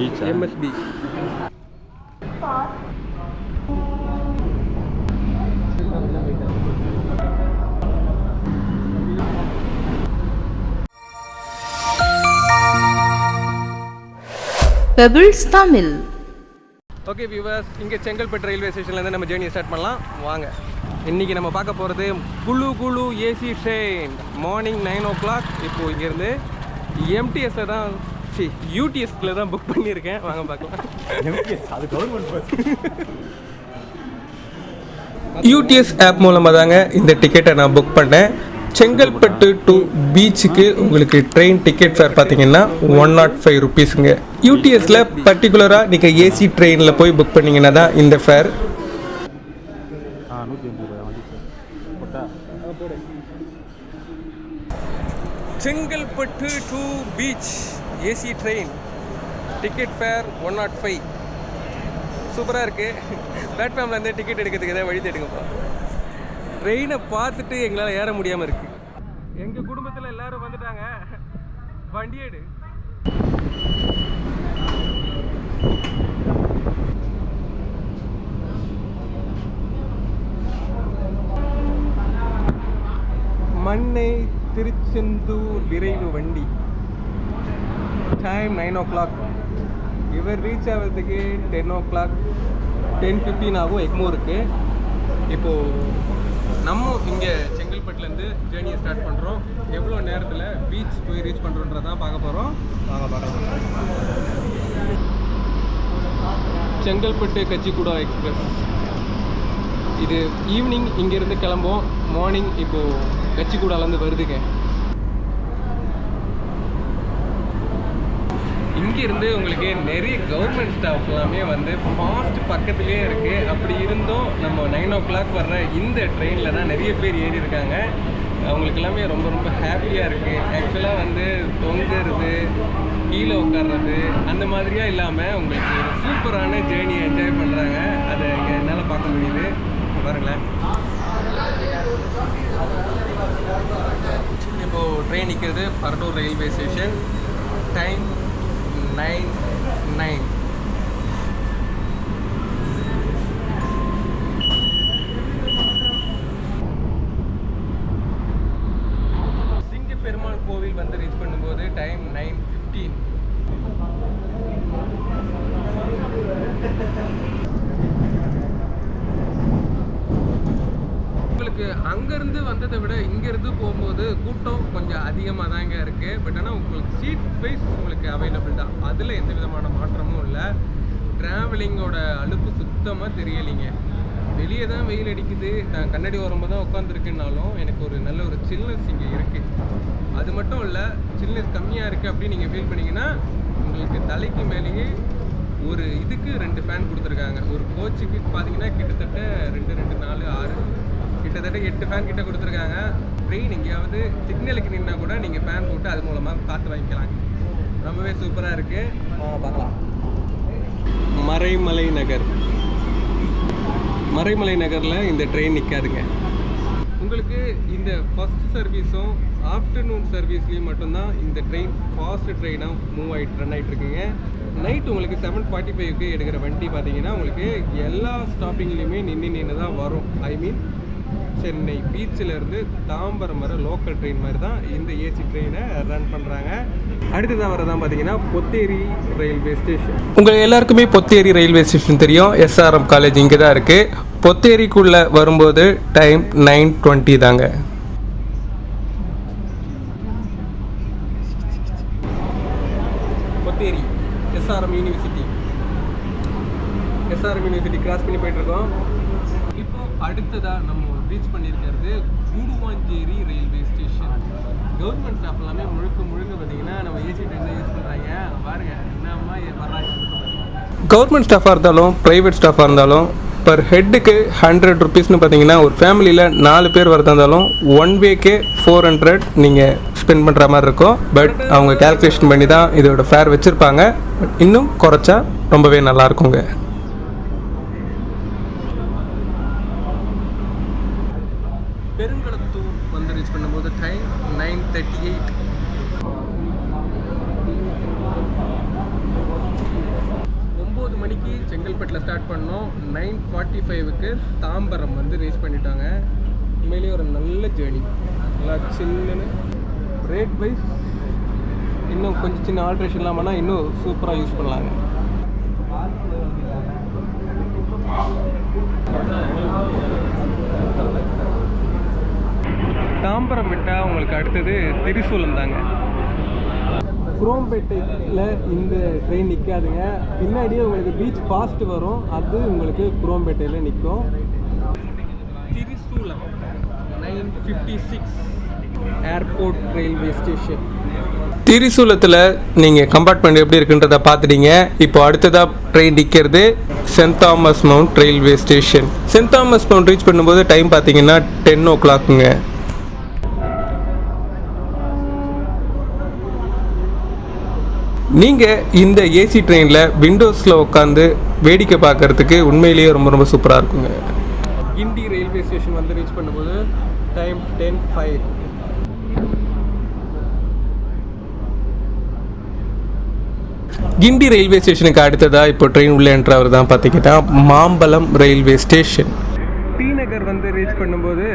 Beach MSB pebbles Tamil okay viewers இங்கே Chengalpattu railway ஸ்டேஷன்லேருந்து நம்ம ஜேர்னியை ஸ்டார்ட் பண்ணலாம். வாங்க. இன்றைக்கி நம்ம பார்க்க போகிறது குழு குழு AC train morning nine o'clock இப்போது இங்கேருந்து எம்டிஎஸ்ஸில் தான் சி யூடிஎஸ்ல தான் புக் பண்ணியிருக்கேன். வாங்க பார்க்கலாம். அது கவர்மெண்ட் பஸ் யூடிஎஸ் ஆப் மூலமாக தாங்க இந்த டிக்கெட்டை நான் புக் பண்ணேன். செங்கல்பட்டு டு பீச்சுக்கு உங்களுக்கு ட்ரெயின் டிக்கெட் ஃபேர் பார்த்தீங்கன்னா ஒன் நாட் ஃபைவ் ருபீஸுங்க யூடிஎஸில் பர்டிகுலராக நீங்கள் ஏசி ட்ரெயினில் போய் புக் பண்ணீங்கன்னா தான் இந்த fare Chengalpattu to beach AC train ticket fare one naught five சூப்பராக இருக்குது பிளாட்ஃபார்ம்லேருந்து டிக்கெட் எடுக்கிறதுக்கு எதாவது வழி தேடுங்கப்பா. ட்ரெயினை பார்த்துட்டு எங்களால் ஏற முடியாமல் இருக்குது எங்கள் குடும்பத்தில் எல்லோரும் வந்துட்டாங்க. வண்டி எடு. மண்ணை திருச்செந்தூர் விரைவு வண்டி. டைம் நைன் ஓ கிளாக் இவர் ரீச் ஆகிறதுக்கு ten o'clock ten fifteen ஆகும் எக்மூருக்கு இப்போது நம்ம இங்கே செங்கல்பட்டுலேருந்து ஜேர்னியை ஸ்டார்ட் பண்ணுறோம் எவ்வளோ நேரத்தில் பீச் போய் ரீச் பண்ணுறோன்றதான் பார்க்க போகிறோம் வாங்க பார்க்கலாம் செங்கல்பட்டு கச்சிக்குடா எக்ஸ்பிரஸ். இது ஈவினிங் இங்கேருந்து கிளம்போம் மார்னிங் இப்போது கச்சிக்கூடாலேருந்து வருதுங்க. இங்கேருந்து உங்களுக்கு நிறைய கவர்மெண்ட் ஸ்டாஃப் எல்லாமே வந்து ஃபாஸ்ட் பக்கத்துலேயே இருக்குது அப்படி இருந்தும் நம்ம நைன் ஓ கிளாக் வர்ற இந்த ட்ரெயினில் தான் நிறைய பேர் ஏறி இருக்காங்க. அவங்களுக்கு எல்லாமே ரொம்ப ரொம்ப ஹாப்பியாக இருக்குது ஆக்சுவலாக வந்து தொங்குறது கீழே உட்கார்றது அந்த மாதிரியாக இல்லாமல் உங்களுக்கு ஒரு சூப்பரான ஜேர்னியை என்ஜாய் பண்ணுறாங்க அதை இங்கே என்னால் பார்க்க முடியுது. பாருங்களேன். இப்போது ட்ரெயின் நிற்கிறது Paranur railway station time nine nine Singa Perumal Koil வந்து ரீச் பண்ணும்போது டைம் நைன் ஃபிஃப்டீன் உங்களுக்கு அங்கேருந்து வந்ததை விட இங்கேருந்து போகும்போது கூட்டம் கொஞ்சம் அதிகமாக தாங்க இருக்குது பட் ஆனால் உங்களுக்கு சீட் வைஸ் உங்களுக்கு அவைலபிள் தான். அதில் எந்த விதமான மாற்றமும் இல்லை. ட்ராவலிங்கோட அழுப்பு சுத்தமாக தெரியலைங்க. வெளியே தான் வெயில் அடிக்குது. நான் கண்ணாடி ஓரமாக தான் உட்காந்துருக்குனாலும் எனக்கு ஒரு நல்ல ஒரு சில்னஸ் இங்கே இருக்குது அது மட்டும் இல்லை சில்னஸ் கம்மியாக இருக்குது அப்படின்னு நீங்கள் ஃபீல் பண்ணிங்கன்னா உங்களுக்கு தலைக்கு மேலேயே ஒரு இதுக்கு ரெண்டு ஃபேன் கொடுத்துருக்காங்க. ஒரு கோச்சுக்கு பார்த்தீங்கன்னா கிட்டத்தட்ட ரெண்டு ரெண்டு நாலு ஆறு கிட்டத்தட்ட எட்டு ஃபேன் கிட்ட கொடுத்துருக்காங்க. ட்ரெயின் எங்கேயாவது சிக்னலுக்கு நின்னா கூட நீங்கள் ஃபேன் போட்டு அது மூலமாக காற்று வாங்கிக்கலாம். ரொம்பவே சூப்பராக இருக்குது பார்க்கலாம். மறைமலை நகர். மறைமலை நகரில் இந்த ட்ரெயின் நிற்காதுங்க உங்களுக்கு இந்த ஃபஸ்ட் சர்வீஸும் ஆஃப்டர்நூன் சர்வீஸ்லேயும் மட்டும்தான் இந்த ட்ரெயின் ஃபாஸ்ட் ட்ரெயினாக மூவ் ஆகிட்டு ரன் ஆகிட்டுருக்குங்க நைட் உங்களுக்கு செவன் ஃபார்ட்டி ஃபைவ்க்கு எடுக்கிற வண்டி பார்த்தீங்கன்னா உங்களுக்கு எல்லா ஸ்டாப்பிங்லேயுமே நின்று நின்று தான் வரும். ஐ மீன் சென்னை பீச்சில் இருந்து தாம்பரம் வர லோக்கல் ட்ரெயின் மாதிரி தான் இந்த ஏசி ட்ரெயினை ரன் பண்ணுறாங்க அடுத்ததாக வரதான் பார்த்தீங்கன்னா பொத்தேரி ரயில்வே ஸ்டேஷன் உங்கள் எல்லாருக்குமே பொத்தேரி ரயில்வே ஸ்டேஷன் தெரியும். எஸ்ஆர்எம் காலேஜ் இங்கே தான் இருக்குது பொத்தேரிக்குள்ளே வரும்போது டைம் நைன் டுவெண்ட்டி தாங்க. Potheri SRM university SRM university cross பண்ணி போயிட்டு இருக்கோம். இப்போ அடுத்ததா நம்ம ரீச் பண்ணியிருக்கிறது Guduvanchery railway station government staff எல்லாமே முழுக்க முழுக்க பார்த்தீங்கன்னா நம்ம ஏசி ட்ரெயின் யூஸ் பண்ணுறாங்க பாருங்க என்னம்மா வர்றாங்க கவர்மெண்ட் ஸ்டாஃபாக இருந்தாலும் ப்ரைவேட் ஸ்டாஃபாக இருந்தாலும் பர் ஹெட்டுக்கு ஹண்ட்ரட் ருபீஸ்னு பார்த்தீங்கன்னா ஒரு ஃபேமிலியில் நாலு பேர் வரதா இருந்தாலும் ஒன் வேக்கே ஃபோர் ஹண்ட்ரட் நீங்கள் ஸ்பெண்ட் பண்ணுற மாதிரி இருக்கும். பட் அவங்க கேல்குலேஷன் பண்ணி தான் இதோட ஃபேர் வச்சுருப்பாங்க. இன்னும் குறைச்சா ரொம்பவே நல்லா இருக்குங்க பெருங்களத்தூர் வந்து ரீச் பண்ணும்போது டைம் நைன் தேர்ட்டி எயிட் கீழே செங்கல்பட்டில் ஸ்டார்ட் பண்ணோம். நைன் ஃபார்ட்டி ஃபைவுக்கு தாம்பரம் வந்து ரீச் பண்ணிட்டாங்க. உண்மையிலேயே ஒரு நல்ல ஜேர்னி நல்லா சில்லுன்னு ரேட் வைஸ் இன்னும் கொஞ்சம் சின்ன ஆல்ட்ரேஷன் இல்லாமல் இன்னும் சூப்பராக யூஸ் பண்ணலாங்க. தாம்பரம் விட்டால் உங்களுக்கு அடுத்தது திரிசூலம் தாங்க. குரோம்பேட்டையில் இந்த ட்ரெயின் நிற்காதுங்க பின்னாடியே உங்களுக்கு பீச் ஃபாஸ்ட் வரும். அது உங்களுக்கு குரோம்பேட்டையில் நிற்கும் Tirusulam nine fifty six airport railway station திரிசூலத்தில் நீங்கள் கம்பார்ட்மெண்ட் எப்படி இருக்குன்றத பார்த்துட்டீங்க. இப்போ அடுத்ததாக ட்ரெயின் நிற்கிறது Saint Thomas Mount railway station Saint Thomas Mount reach பண்ணும்போது டைம் பார்த்தீங்கன்னா டென் ஓ கிளாக்குங்க நீங்கள் இந்த ஏசி ட்ரெயினில் விண்டோஸில் உட்காந்து வேடிக்கை பார்க்கறதுக்கு உண்மையிலேயே ரொம்ப ரொம்ப சூப்பராக இருக்குங்க. கிண்டி ரயில்வே ஸ்டேஷன் வந்து ரீச் பண்ணும்போது time ten five Guindy railway ஸ்டேஷனுக்கு அடுத்ததாக இப்போ ட்ரெயின் உள்ள என்றவர் தான் பார்த்தீங்கன்னா Mambalam railway station T Nagar வந்து ரீச் பண்ணும்போது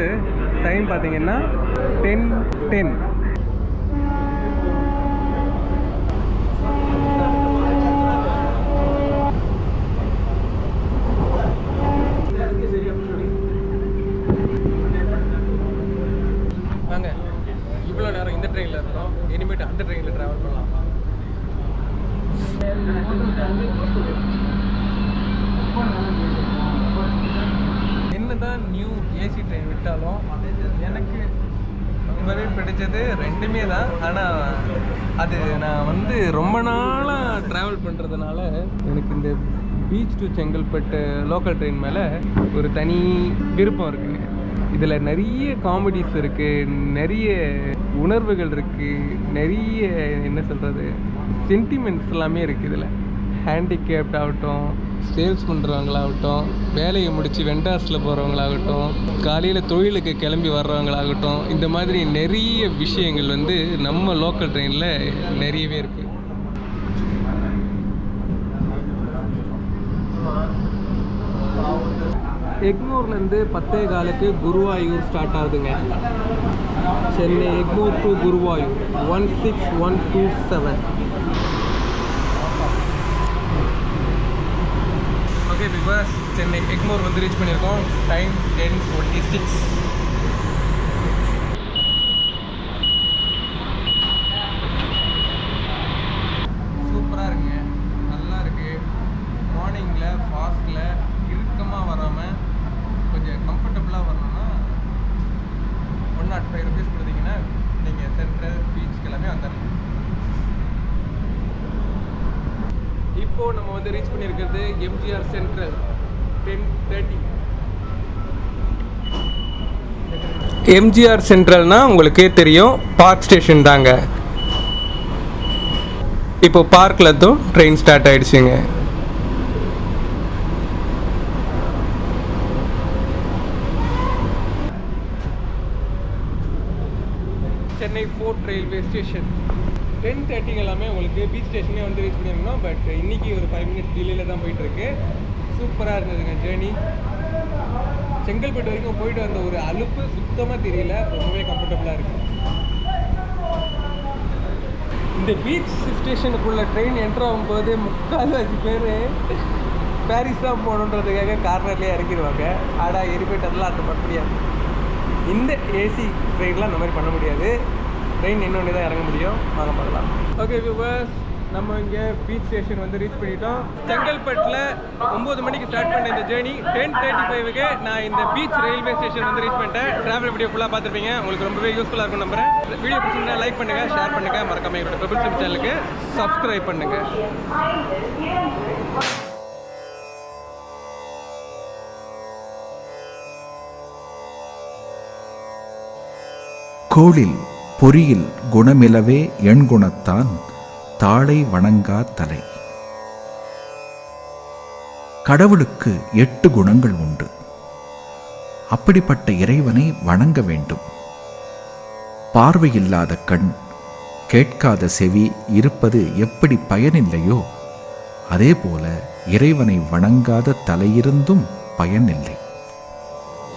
டைம் பார்த்தீங்கன்னா டென் டென் வாங்க இவ்வளோ நேரம் இந்த ட்ரெயினில் இருக்கோம் இனிமேட்டு அந்த ட்ரெயினில் ட்ராவல் பண்ணலாம். என்னதான் நியூ ஏசி ட்ரெயின் விட்டாலும் எனக்கு ரொம்பவே பிடிச்சது ரெண்டுமே தான். ஆனால் அது நான் வந்து ரொம்ப நாளாக ட்ராவல் பண்ணுறதுனால எனக்கு இந்த beach to Chengalpattu local train மேலே ஒரு தனி விருப்பம் இருக்குது இதில் நிறைய காமெடிஸ் இருக்குது நிறைய உணர்வுகள் இருக்குது நிறைய என்ன சொல்கிறது சென்டிமெண்ட்ஸ் எல்லாமே இருக்குது இதில். ஹேண்டிகேப்ட் ஆகட்டும் சேல்ஸ் பண்ணுறவங்களாகட்டும் வேலையை முடித்து வெண்டாஸில் போகிறவங்களாகட்டும் காலையில் தொழிலுக்கு கிளம்பி வர்றவங்களாகட்டும் இந்த மாதிரி நிறைய விஷயங்கள் வந்து நம்ம லோக்கல் ட்ரெயினில் நிறையவே இருக்குது எக்மூர்லேருந்து பத்தே காலுக்கு குருவாயூர் ஸ்டார்ட் ஆகுதுங்க. Chennai Egmore to Guruvayur one six one two seven okay because Chennai Egmore வந்து ரீச் பண்ணியிருக்கோம். டைம் டென் ஃபோர்ட்டி சிக்ஸ் சூப்பராக இருக்குங்க நல்லா இருக்கு மார்னிங்கில் ஃபாஸ்ட்டில் இறுக்கமாக வராமல் கொஞ்சம் கம்ஃபர்டபுளாக வரணும்னா ஒன் நாட் ஃபைவ் ருபீஸ் கொடுத்தீங்கன்னா நீங்கள் சென்ட்ரல் பீச் எல்லாமே வந்துடலாம் இப்போ நம்ம வந்து ரீச் பண்ணியிருக்கிறது MGR central ten thirty MGR சென்ட்ரல்னா உங்களுக்கே தெரியும் பார்க் ஸ்டேஷன் தாங்க. இப்போ பார்க்கில் தான் ட்ரெயின் ஸ்டார்ட் ஆயிடுச்சுங்க. Chennai fort railway station ten தேர்ட்டிக்கு எல்லாமே உங்களுக்கு பீச் ஸ்டேஷனே வந்து ரீச் பண்ணியிருந்தோம் பட் இன்னைக்கு ஒரு ஃபைவ் மினிட்ஸ் டிலேல தான் போயிட்டு இருக்கு சூப்பராக இருந்ததுங்க ஜேர்னி செங்கல்பட்டு வரைக்கும் போயிட்டு வந்த ஒரு அலுப்பு சுத்தமாக தெரியல ரொம்பவே கம்ஃபர்டபுளாக இருக்கு. இந்த பீச் ஸ்டேஷனுக்குள்ள ட்ரெயின் என்டர் ஆகும்போது முக்கால்வாசி பேர் பாரிஸ் தான் போகணுன்றதுக்காக கார்னர்லேயே இறக்கிடுவாங்க. ஆனால் எரிபேட் அதெல்லாம் அந்த பண்ண முடியாது இந்த ஏசி ட்ரெயின்லாம் அந்த மாதிரி பண்ண முடியாது. ட்ரெயின் இன்னொன்று தான் இறங்க முடியும். வாங்க பண்ணலாம் ஓகே வியூவர்ஸ் நம்ம இங்கே பீச் ஸ்டேஷன் வந்து ரீச் பண்ணிட்டோம். செங்கல்பட்டில் ஒம்பது மணிக்கு ஸ்டார்ட் பண்ண இந்த ஜேர்னி டென் தேர்ட்டி ஃபைவுக்கு நான் இந்த பீச் ரயில்வே ஸ்டேஷன் வந்து ரீச் பண்ணிட்டேன். ட்ராவல் வீடியோ ஃபுல்லாக பார்த்துருப்பீங்க. உங்களுக்கு ரொம்பவே யூஸ்ஃபுல்லாக இருக்கும் நம்புறேன். வீடியோ பிடிச்சிருந்தா லைக் பண்ணுங்கள் ஷேர் பண்ணுங்கள் மறக்காம எங்களோட பிரபுல் சேனலுக்கு சப்ஸ்கிரைப் பண்ணுங்கள் கோளில் பொறியில் குணமிலவே எண்குணத்தான் தாளை வணங்கா தலை. கடவுளுக்கு எட்டு குணங்கள் உண்டு. அப்படிப்பட்ட இறைவனை வணங்க வேண்டும். பார்வையில்லாத கண் கேட்காத செவி இருப்பது எப்படி பயனில்லையோ அதேபோல இறைவனை வணங்காத தலையிருந்தும் பயனில்லை.